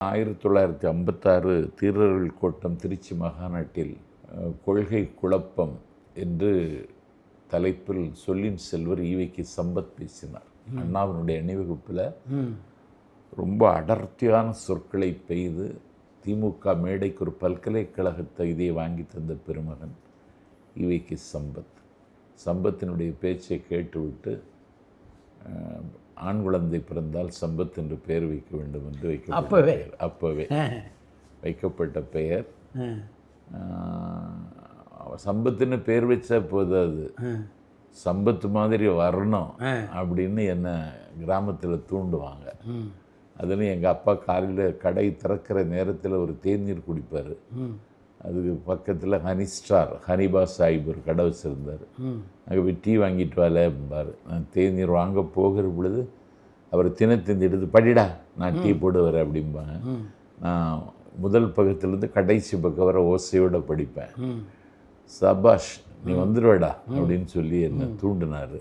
ஆயிரத்தி தொள்ளாயிரத்தி ஐம்பத்தாறு தீரர்கள் கோட்டம் திருச்சி மகாநாட்டில் அஹ், கொள்கை குழப்பம் என்று தலைப்பில் சொல்லின் செல்வர் ஈவைக்கு சம்பத் பேசினார். அண்ணாவினுடைய அணிவகுப்பில் ரொம்ப அடர்த்தியான சொற்களை பெய்து திமுக மேடைக்கு ஒரு பல்கலைக்கழக தகுதியை வாங்கி தந்த பெருமகன் ஈவைக்கு சம்பத். சம்பத்தினுடைய பேச்சை கேட்டுவிட்டு ஆண் குழந்தை பிறந்தால் சம்பத் என்று பெயர் வைக்க வேண்டும் என்று வைக்கப்பட்ட அப்பவே? பெயர். அப்பவே. வைக்கப்பட்ட பெயர். சம்பத்துன்னு பேர் வச்சா போதாது. சம்பத்து மாதிரி வரணும் அப்படின்னு என்னை கிராமத்தில் தூண்டுவாங்க. அதுலேயும் எங்கள் அப்பா காலையில் கடை திறக்கிற நேரத்தில் ஒரு தேநீர் குடிப்பார். அதுக்கு பக்கத்தில் ஹனி ஸ்டார் ஹனிபா சாஹிப் ஒரு கடை வச்சுருந்தார். அங்கே போய் டீ வாங்கிட்டு என்பார் நான் தேநீர் வாங்க போகிற பொழுது அவர் தினத்தந்தி எடுத்து படிடா நான் டீ போடுவார் அப்படிம்பாங்க. நான் முதல் பக்கத்துலேருந்து கடைசி பக்கம் வர ஓசையோட படிப்பேன். சபாஷ் நீ வந்துடுவேடா அப்படின்னு சொல்லி என்னை தூண்டினார்.